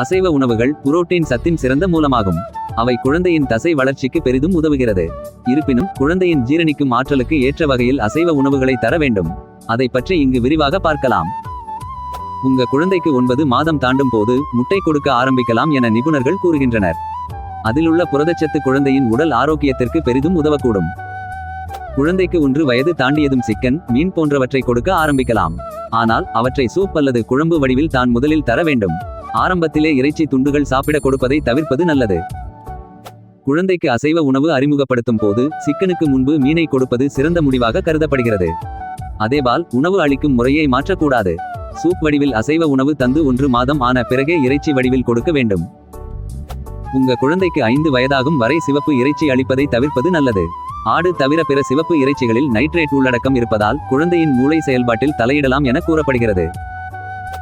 அசைவ உணவுகள் புரோட்டீன் சத்தின் சிறந்த மூலமாகும். அவை குழந்தையின் தசை வளர்ச்சிக்கு பெரிதும் உதவுகிறது. இருப்பினும் குழந்தையின் ஜீரணிக்கும் ஆற்றலுக்கு ஏற்ற வகையில் அசைவ உணவுகளை தர வேண்டும். அதை பற்றி இங்கு விரிவாக பார்க்கலாம். உங்க குழந்தைக்கு ஒன்பது மாதம் தாண்டும் போது முட்டை கொடுக்க ஆரம்பிக்கலாம் என நிபுணர்கள் கூறுகின்றனர். அதிலுள்ள புரதச்சத்து குழந்தையின் உடல் ஆரோக்கியத்திற்கு பெரிதும் உதவக்கூடும். குழந்தைக்கு ஒன்று வயது தாண்டியதும் சிக்கன் மீன் போன்றவற்றை கொடுக்க ஆரம்பிக்கலாம். ஆனால் அவற்றை சூப் அல்லது குழம்பு வடிவில் தான் முதலில் தர வேண்டும். ஆரம்பத்திலே இறைச்சி துண்டுகள் சாப்பிட கொடுப்பதை தவிர்ப்பது நல்லது. குழந்தைக்கு அசைவ உணவு அறிமுகப்படுத்தும் போது சிக்கனுக்கு முன்பு மீனை கொடுப்பது சிறந்த முடிவாக கருதப்படுகிறது. அதேபால் உணவு அளிக்கும் முறையை மாற்றக்கூடாது. சூப் வடிவில் அசைவ உணவு தந்து ஒன்று மாதம் ஆன பிறகே இறைச்சி வடிவில் கொடுக்க வேண்டும். உங்க குழந்தைக்கு ஐந்து வயதாகும் வரை சிவப்பு இறைச்சி அளிப்பதை தவிர்ப்பது நல்லது. ஆடு தவிர பிற சிவப்பு இறைச்சிகளில் நைட்ரேட் உள்ளடக்கம் இருப்பதால் குழந்தையின் மூளை செயல்பாட்டில் தலையிடலாம் என கூறப்படுகிறது.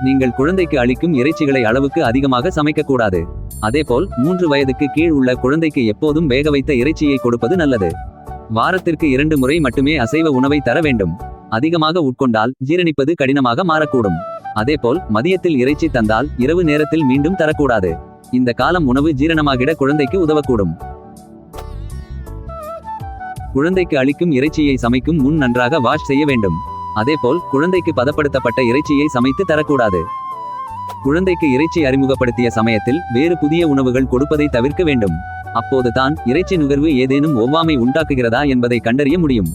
நீங்கள் குழந்தைக்கு அளிக்கும் இறைச்சிகளை அளவுக்கு அதிகமாக சமைக்கக்கூடாது. அதேபோல் மூன்று வயதுக்கு கீழ் உள்ள குழந்தைக்கு எப்போதும் வேக வைத்த இறைச்சியை கொடுப்பது நல்லது. வாரத்திற்கு இரண்டு முறை மட்டுமே அசைவ உணவை தர வேண்டும். அதிகமாக உட்கொண்டால் ஜீரணிப்பது கடினமாக மாறக்கூடும். அதேபோல் மதியத்தில் இறைச்சி தந்தால் இரவு நேரத்தில் மீண்டும் தரக்கூடாது. இந்த காலம் உணவு ஜீரணமாகிட குழந்தைக்கு உதவக்கூடும். குழந்தைக்கு அளிக்கும் இறைச்சியை சமைக்கும் முன் நன்றாக வாஷ் செய்ய வேண்டும். அதேபோல் குழந்தைக்கு பதப்படுத்தப்பட்ட இறைச்சியை சமைத்து தரக்கூடாது. குழந்தைக்கு இறைச்சி அறிமுகப்படுத்திய சமயத்தில் வேறு புதிய உணவுகள் கொடுப்பதை தவிர்க்க வேண்டும். அப்போது தான் இறைச்சி நுகர்வு ஏதேனும் ஒவ்வாமை உண்டாக்குகிறதா என்பதை கண்டறிய முடியும்.